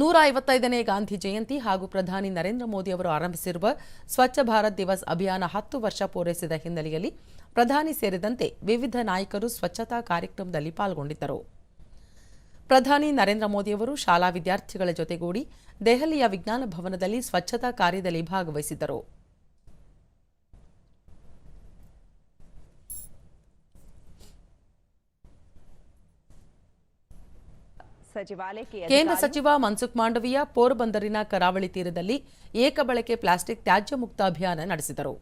ನೂರ ಐವತ್ತೈದನೇ ಗಾಂಧಿ ಜಯಂತಿ ಹಾಗೂ ಪ್ರಧಾನಿ ನರೇಂದ್ರ ಮೋದಿ ಅವರು ಆರಂಭಿಸಿರುವ ಸ್ವಚ್ಛ ಭಾರತ್ ದಿವಸ್ ಅಭಿಯಾನ ಹತ್ತು ವರ್ಷ ಪೂರೈಸಿದ ಹಿನ್ನೆಲೆಯಲ್ಲಿ ಪ್ರಧಾನಿ ಸೇರಿದಂತೆ ವಿವಿಧ ನಾಯಕರು ಸ್ವಚ್ಛತಾ ಕಾರ್ಯಕ್ರಮದಲ್ಲಿ ಪಾಲ್ಗೊಂಡಿದ್ದರು. ಪ್ರಧಾನಿ ನರೇಂದ್ರ ಮೋದಿಯವರು ಶಾಲಾ ವಿದ್ಯಾರ್ಥಿಗಳ ಜೊತೆಗೂಡಿ ದೆಹಲಿಯ ವಿಜ್ಞಾನ ಭವನದಲ್ಲಿ ಸ್ವಚ್ಛತಾ ಕಾರ್ಯದಲ್ಲಿ ಭಾಗವಹಿಸಿದ್ದರು. ಕೇಂದ್ರ ಸಚಿವ ಮನ್ಸುಖ್ ಮಾಂಡವಿಯಾ ಪೋರ್ಬಂದರಿನ ಕರಾವಳಿ ತೀರದಲ್ಲಿ ಏಕಬಳಕೆ ಪ್ಲಾಸ್ಟಿಕ್ ತ್ಯಾಜ್ಯ ಮುಕ್ತ ಅಭಿಯಾನ ನಡೆಸಿದರು.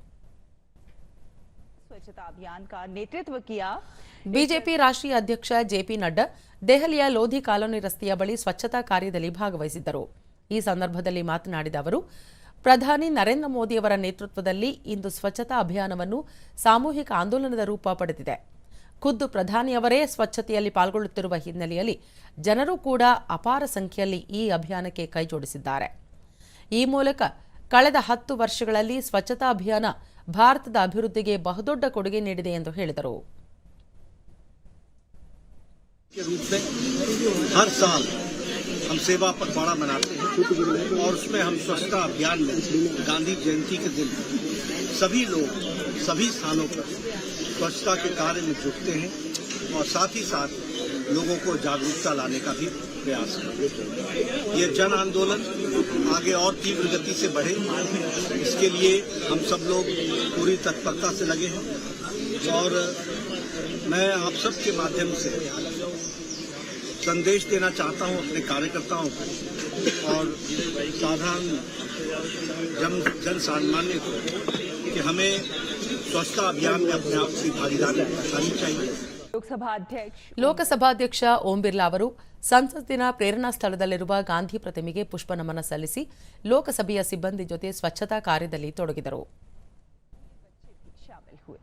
ಸ್ವಚ್ಛತಾ ಅಭಿಯಾನ ನೇತೃತ್ವಕಿಯ ಬಿಜೆಪಿ ರಾಷ್ಟ್ರೀಯ ಅಧ್ಯಕ್ಷ ಜೆಪಿ ನಡ್ಡಾ ದೆಹಲಿಯ ಲೋಧಿ ಕಾಲೋನಿ ರಸ್ತೆಯ ಬಳಿ ಸ್ವಚ್ಛತಾ ಕಾರ್ಯದಲ್ಲಿ ಭಾಗವಹಿಸಿದ್ದರು. ಈ ಸಂದರ್ಭದಲ್ಲಿ ಮಾತನಾಡಿದ ಅವರು ಪ್ರಧಾನಿ ನರೇಂದ್ರ ಮೋದಿಯವರ ನೇತೃತ್ವದಲ್ಲಿ ಇಂದು ಸ್ವಚ್ಛತಾ ಅಭಿಯಾನವನ್ನು ಸಾಮೂಹಿಕ ಆಂದೋಲನದ ರೂಪ ಪಡೆದಿದೆ. ಖುದ್ದು ಪ್ರಧಾನಿಯವರೇ ಸ್ವಚ್ಛತೆಯಲ್ಲಿ ಪಾಲ್ಗೊಳ್ಳುತ್ತಿರುವ ಹಿನ್ನೆಲೆಯಲ್ಲಿ ಜನರು ಕೂಡ ಅಪಾರ ಸಂಖ್ಯೆಯಲ್ಲಿ ಈ ಅಭಿಯಾನಕ್ಕೆ ಕೈಜೋಡಿಸಿದ್ದಾರೆ ಈ ಮೂಲಕ ಕಳೆದ ಹತ್ತು ವರ್ಷಗಳಲ್ಲಿ ಸ್ವಚ್ಛತಾ ಅಭಿಯಾನ ಭಾರತದ ಅಭಿವೃದ್ಧಿಗೆ ಬಹುದೊಡ್ಡ ಕೊಡುಗೆ ನೀಡಿದೆ ಎಂದು ಹೇಳಿದರು के रूप में हर साल हम सेवा पखवाड़ा मनाते हैं और उसमें हम स्वच्छता अभियान में गांधी जयंती के दिन सभी लोग, सभी स्थानों पर स्वच्छता के कार्य में जुटते हैं और साथ ही साथ लोगों को जागरूकता लाने का भी प्रयास करते हैं। ये जन आंदोलन आगे और तीव्र गति से बढ़े। इसके लिए हम सब लोग पूरी तत्परता से लगे हैं और मैं आप सबके माध्यम से संदेश देना चाहता हूँ अपने कार्यकर्ताओं को और साधारण जन जन सामान्य को कि हमें स्वच्छता अभियान में अपने आप की भागीदारी दिखानी चाहिए लोकसभा अध्यक्ष ಲೋಕಸಭಾಧ್ಯಕ್ಷ ಓಂ ಬಿರ್ಲಾ ಅವರು ಸಂಸತ್ತಿನ ಪ್ರೇರಣಾ ಸ್ಥಳದಲ್ಲಿರುವ ಗಾಂಧಿ ಪ್ರತಿಮೆಗೆ ಪುಷ್ಪ ನಮನ ಸಲ್ಲಿಸಿ ಲೋಕಸಭೆಯ ಸಿಬ್ಬಂದಿ ಜೊತೆ ಸ್ವಚ್ಛತಾ ಕಾರ್ಯದಲ್ಲಿ ತೊಡಗಿದರು शामिल हुए